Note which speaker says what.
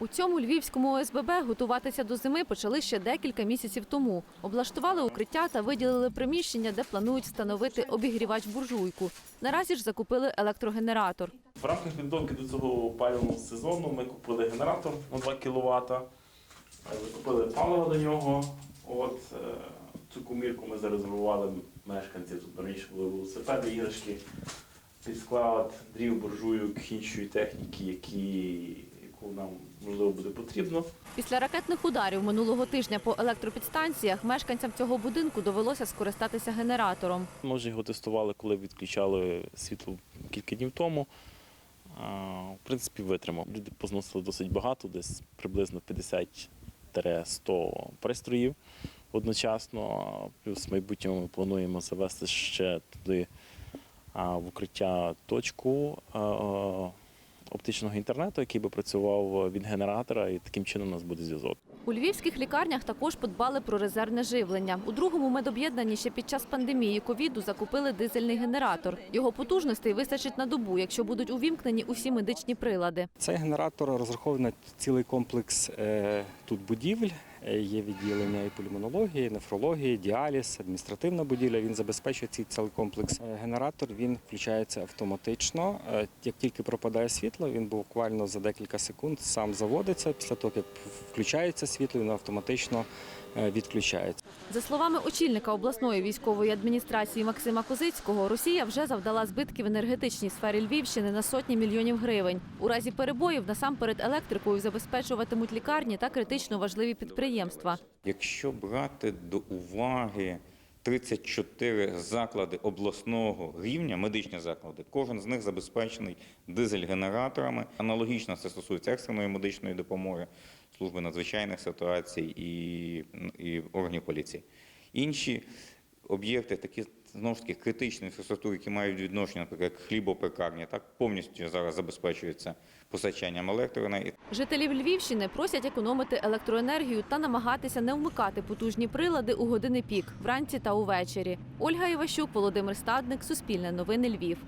Speaker 1: У цьому львівському ОСББ готуватися до зими почали ще декілька місяців тому. Облаштували укриття та виділили приміщення, де планують встановити обігрівач буржуйку. Наразі ж закупили електрогенератор.
Speaker 2: В рамках підготовки до цього опалювального сезону ми купили генератор на 2 кВт, закупили паливо до нього. От, е, цю комірку ми зарезервували мешканців. Тут раніше були велосипеди, іграшки, під склад, дрів, буржуйок, іншої техніки, які, яку нам можливо буде потрібно.
Speaker 1: Після ракетних ударів минулого тижня по електропідстанціях мешканцям цього будинку довелося скористатися генератором.
Speaker 2: Ми вже його тестували, коли відключали світло кілька днів тому. В принципі, витримав. Люди позносили досить багато, десь приблизно 50-100 пристроїв одночасно. Плюс в майбутньому ми плануємо завести ще туди в укриття точку оптичного інтернету, який би працював від генератора, і таким чином у нас буде зв'язок.
Speaker 1: У львівських лікарнях також подбали про резервне живлення. У другому медоб'єднанні ще під час пандемії ковіду закупили дизельний генератор. Його потужностей вистачить на добу, якщо будуть увімкнені усі медичні прилади.
Speaker 3: Цей генератор розрахований на цілий комплекс е, тут будівель. Е, Є відділення і пульмонології, нефрології, діаліз, адміністративна будівля. Він забезпечує цей цілий комплекс. Е, Генератор він включається автоматично. Е, Як тільки пропадає світло, він буквально за декілька секунд сам заводиться. Після того, як включається світло, він автоматично відключається.
Speaker 1: За словами очільника обласної військової адміністрації Максима Козицького, Росія вже завдала збитків в енергетичній сфері Львівщини на сотні мільйонів гривень. У разі перебоїв насамперед електрикою забезпечуватимуть лікарні та критично важливі підприємства.
Speaker 4: Якщо брати до уваги 34 заклади обласного рівня, медичні заклади, кожен з них забезпечений дизель-генераторами. Аналогічно це стосується екстреної медичної допомоги, служби надзвичайних ситуацій і, і органів поліції. Інші об'єкти, такі знову ж таки критичну інфраструктуру, які мають відношення, наприклад, хлібопекарні, так повністю зараз забезпечується постачанням електроенергії.
Speaker 1: Жителів Львівщини просять економити електроенергію та намагатися не вмикати потужні прилади у години пік вранці та увечері. Ольга Іващук, Володимир Стадник, Суспільне новини Львів.